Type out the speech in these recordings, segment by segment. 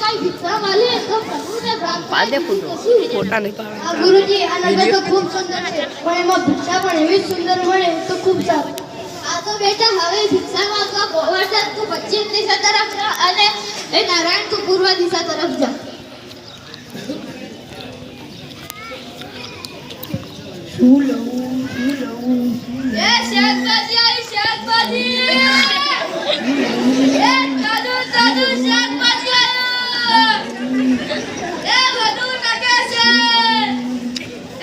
થાય ફોટો. ફોટા નહીં પાડે. ગુરુજી આ નગર તો ખૂબ સુંદર છે પણ એમાં ભિક્ષા પણ એવી સુંદર મળે તો ખૂબ સારું. આ તો બેટા હવે ભિક્ષા માંગવા ગોવર્ધન તું પશ્ચિમ દિશા તરફ જા અને એ નારાયણ તું પૂર્વ દિશા તરફ જા. શું લઉં શું લઉં એ શાકભાજી આવી શાકભાજી એ તાજું તાજું શાકભાજી આવ્યું એ બધું ટકે છે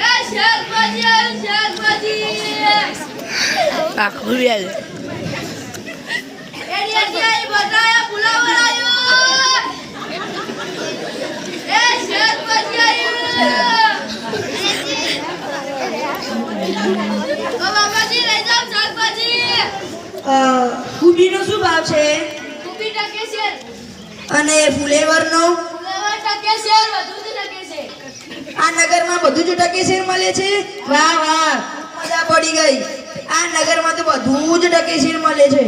એ શાકભાજી આવ્યું શાકભાજી આખું રહ્યા છે. એડી એડી આવી બટાયા પુલાવ આવ્યો એ શાકભાજી આવ્યું ઓ બાબાજી લઈ જાઓ શાકભાજી કુબીનો શું ભાવ છે? કુબી ટકે છે અને ફુલેવરનો? ફુલેવર ટકે છે બધું જ ટકે છે આ નગરમાં બધું જ છે મળે છે? વાહ વાહ, મજા પડી ગઈ. આ નગરમાં તો બધું જ ડકેશીર મળે છે.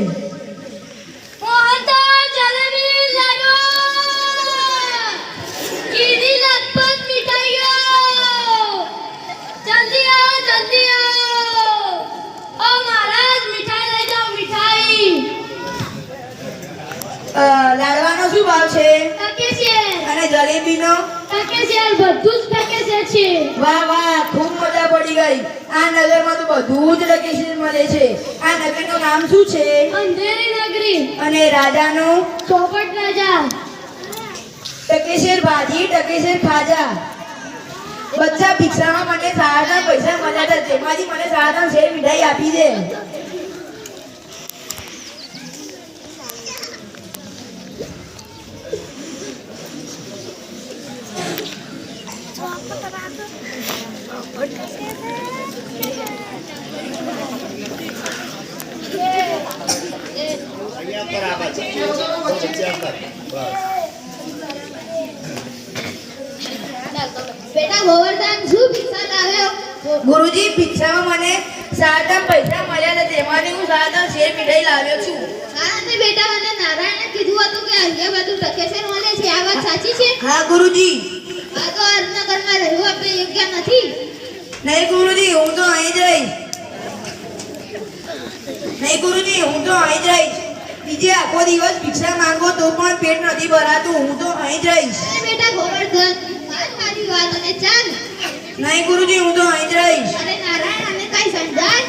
લાડવાનો શું ભાવ છે? અને જલેબીનો? બધું જ પેકેજ છે. વાહ વાહ ખૂબ મજા પડી ગઈ. આ નગરમાં તો બધું જ ટકેશેર મળે છે. આ નગરનું નામ શું છે? અંધેરી નગરી. અને રાજાનું? ચોપટ રાજા. ટકેશેર ભાજી ટકેશેર ખાજા. બધા ભિક્ષામાં મને સારા પૈસા મળ્યા હતા. તેમાંથી મને સારા શેર મીઠાઈ આપી દે અહીંયા પર આવે છે વચ્ચે કર બસ બેટા ગોવર્ધન શું ભિક્ષા લાવ્યો? ગુરુજી ભિક્ષામાં મને સાદા પૈસા મળ્યા હતા તેમાંથી હું સાદા શેર મીઠાઈ લાવ્યો છું. હા તે બેટા મને નારાયણે કીધું હતું કે અહીંયા બધું ટકેસર મળે છે. આ વાત સાચી છે? હા ગુરુજી. આ તો અર્થનગરમાં રહેવું આપણે યોગ્ય નથી. નહીં ગુરુજી હું તો અહીં જ રહીશ. નહીં ગુરુજી હું તો અહીં જ રહીશ. બીજે આખો દિવસ ભિક્ષા માંગો તો પણ પેટ નથી ભરાતું. હું તો અહીં જ રહીશ. બેટા ગોવર્ધન મારી વાત અને ચાલ. નહીં ગુરુજી હું તો અહીં જ રહીશ. અરે નારાયણ અને કાંઈ સમજાય?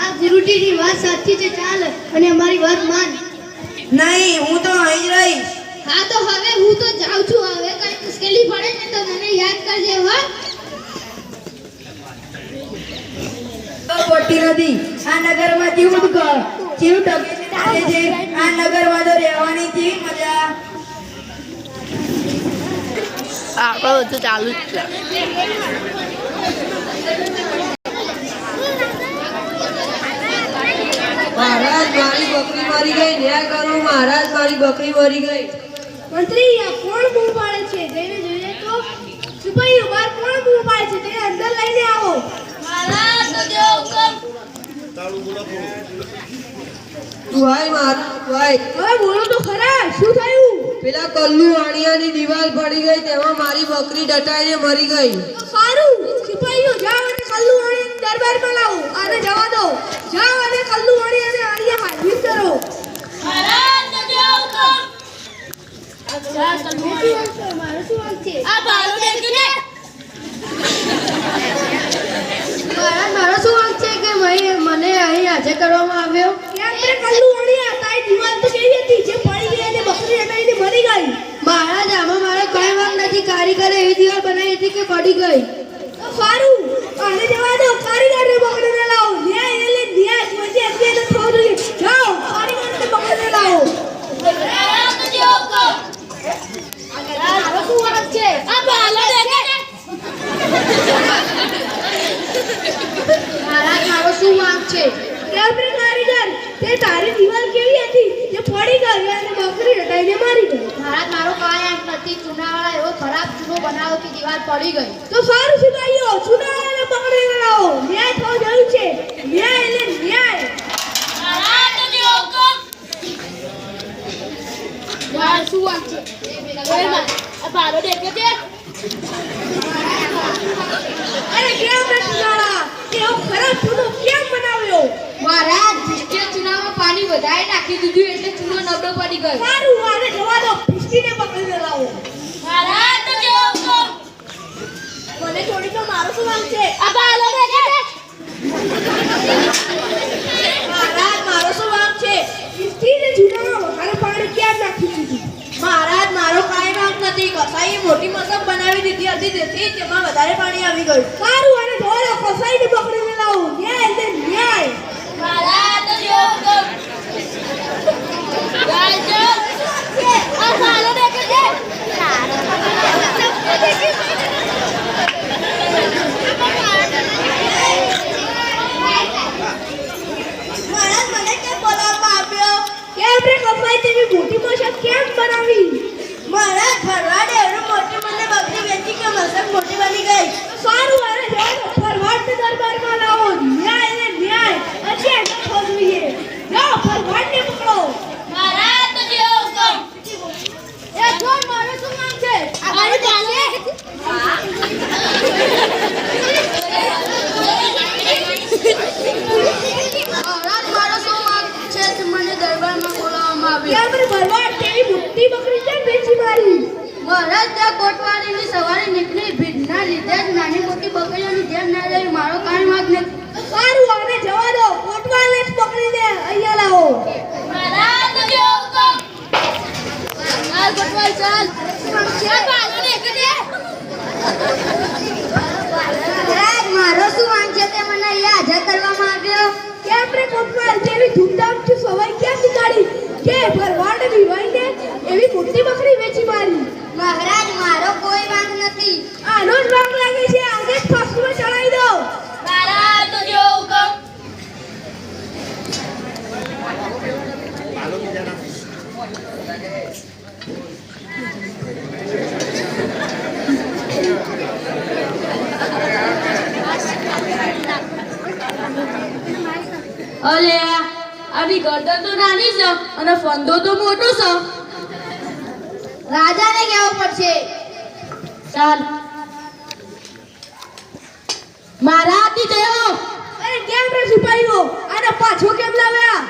આ ગુરુજીની વાત સાચી છે ચાલ. અને અમારી વાત માન. નહીં હું તો અહીં જ રહીશ. હા તો હવે હું તો જાઉં છું. હવે કઈ મુશ્કેલી પડે ને તો મને યાદ કરજે હો. પડતી નથી. આ નગરમાં કેવું ક- કેવું ટકે ચાલે છે. આ નગરમાં તો રહેવાની થી મજા. આપણું બધું ચાલુ જ છે. મહારાજ મારી બકરી મરી ગઈ. ન્યા કરો મહારાજ મારી બકરી મરી ગઈ. મંત્રી આ કોણ બૂમ પાડે છે? જઈને જોઈએ તો સિપાહીઓ બહાર કોણ બૂમ પાડે છે? તેને અંદર લઈને આવો. મહારાજ તો જો હુકમ તાળું બોલો ભાઈ મહારાજ ભાઈ હવે બોલો તો ખરા શું થયું? પેલા કલ્લુ વાણિયાની દીવાલ પડી ગઈ તેમાં મારી બકરી ડટાઈને મરી ગઈ. સારું સિપાહીઓ જાઓ અને કલ્લુ વાણી દરબારમાં લાવો. અને જવા દો. જાઓ અને કલ્લુ વાણિયાને અને આણિયા હાજર કરો. મારો શું વાંક છે? આ ભાડું દેખી ને મારા મારો શું વાંક છે કે મને અહીં હાજર કરવામાં આવ્યો? તે કલ્લુ વાણી તારી દિવાલ તો કેવી હતી? જે પડી ગઈ અને બકરી હટાઈને મરી ગઈ. મહારાજ આમાં મારો કઈ વાંક નથી. કારીગરે એવી દિવાલ બનાવી હતી કે પડી ગઈ. તો સારું. અને જવા દો. કારીગરને પકડીને લાવો ન્યાય એટલે ન્યાય પછી અત્યારે થવું જોઈએ જાઓ કારીગરને પકડીને લાવો મહારાજ તો જો હુકમ મારો શું વાંક છે આ ભાડું દેખી ને મહારાજ મારો શું વાંક છે કેમ રે કારીગર તે તારી દિવાલ કેવી હતી જે મારી ગઈ. આંખ નથી ચૂનાવાળા એવો ખરાબ ચૂનો બનાવ્યો કે દીવાલ પડી ગઈ. તો સારું પકડીને લાવો ન્યાય થવો જરૂર છે. ન્યાય એટલે ન્યાય. મહારાજ તો જો હુકમ યાર શું વાત છે? આ બારો દેખ્યો છે અરે કેમ રે ચુનાળા એવો ખરાબ ચૂનો કેમ બનાવ્યો મહારાજ ભીષ્ટે ચૂનામાં પાણી વધારે નાખી દીધું એટલે ચૂનો નબળો પડી ગયો. સારું મારે જવા દો ફિસ્ટીને પકડીને લાવો. મહારાજ તો જેવો. મને થોડી તો મારો શું વાંક છે? આ બારો રે છે મહારાજ મારો શું વાંક છે? ફિસ્ટીને જૂનામાં વધારે પાણી કેમ નાખી દીધું? મહારાજ મારો કાંઈ વાંક નથી. કસાઈએ મોટી મસક બનાવી દીધી હતી તેથી તેમાં વધારે પાણી આવી ગયું. સારું અને દો કસાઈને પકડીને લાવો ન્યાય એટલે ન્યાય મહારાજ તો જેવો હુકમ. રાજો, આ બારો દેખ્યો છે મહારાજ મને કેમ બોલાવવામાં આવ્યો રે કપાઈ તેવી મોટી મશક કેમ બનાવી? મારા ઘરવાડે એનો મોટી મને બકરી વેચી કે મસક મોટી બની ગઈ. સારું અરે જવા ફરવાડ દરબારમાં લાવો. ન્યાય ને ન્યાય. અચ્છા ખોલવીએ જાઓ ફરવાડને પકડો મહારાજ તો જેવો હુકમ. એ જોન મારો શું નામ છે આ બારો ચાલે મહારાજ મારો શું વાંક છે તે મને દરબારમાં બોલાવવામાં આવ્યો કેમ રે ભરવાડ તેવી મોટી બકરી કેમ વેચી મારી મહારાજ ત્યાં કોટવાડીની સવારે નીકળી. ભીડના લીધે જ નાની મોટી બકરીઓની જેમ ના રહી મારો કાંઈ વાંક નથી સારું આને જવા દો. કોટવાલને જ પકડીને અહીંયા લાવો. મહારાજ હુકમ. ચાલ. ચાલ મારો શું વાંક છે તે મને અહીંયા હાજર કરવામાં આવ્યો? કેમ રે કોટવાલ જેવી ધૂમધામથી સવાઈ ક્યાં નીકાળી? કે ભરવાડ વિવાઈને એવી મોટી બકરી વેચી મારી? મહારાજ મારો કોઈ વાંક નથી. આનો જ વાંક લાગે છે. આજે જ ફાંસીમાં ચડાવી દો. મારા તો જો હુકમ. અલે આની ગરદન તો નાની છે અને ફંદો તો મોટો છે. રાજાને કહેવું પડશે. ચાલ. મારા હાથી દેવો અરે કેમ રે સિપાહીઓ અને પાછો કેમ લાવ્યા?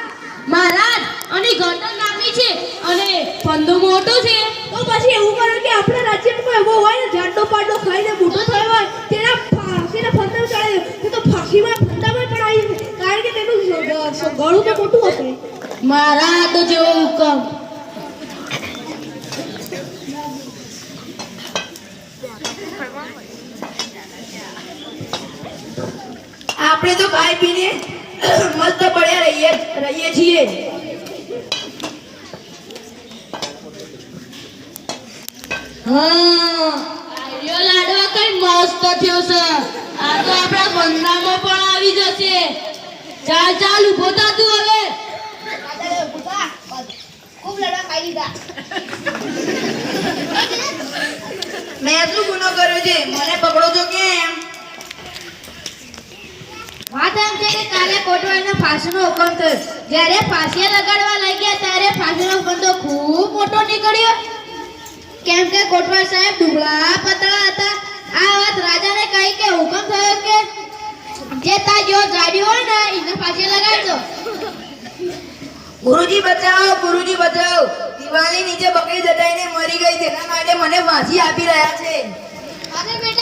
મહારાજ અને ગરદન નાની છે અને પંદો મોટો છે. તો પછી એવું કરો કે આપણા રાજ્યમાં એવો હોય ને જાડો પાડો ખાઈને મોટો થયો હોય તેના ફાંસીને ફંદા ચડે દો તો ફાંસીમાં ફંદામાં પણ દે. કારણ કે તેનું ગળું તો મોટું હશે. મહારાજ તો જેવો હુકમ. આપણે તો ખાઈ પીને મસ્ત પડ્યા રહીએ રહીએ છીએ. હા. લાડવા કઈ મસ્ત થયો છે. આ તો આપણા બંગલામાં પણ આવી જશે. ચાલ ચાલ ઊભો થા તું હવે. ખૂબ લડા ખાઈ લીધા મેં શું ગુનો કર્યો છે મને પકડો છો કેમ એમ છે કે કાલે કોટવાલનો ફાંસીનો હુકમ થયો. જ્યારે ફાંસી લગાડવા લઈ ગયા ત્યારે ફાંસીનો હુકમ તો ખૂબ મોટો નીકળ્યો. કેમ કે કોટવાળ સાહેબ ડુબળા પતળા હતા. આ વાત રાજાને કહી કે હુકમ થયો કે જે તા જો જાડી હોય ને એને ફાંસી લગાડજો. ગુરુજી બચાવો ગુરુજી બચાવો. દિવાળી નીચે બકરી દટાઈને મરી ગઈ તેના માટે મને ફાંસી આપી રહ્યા છે. અરે બેટા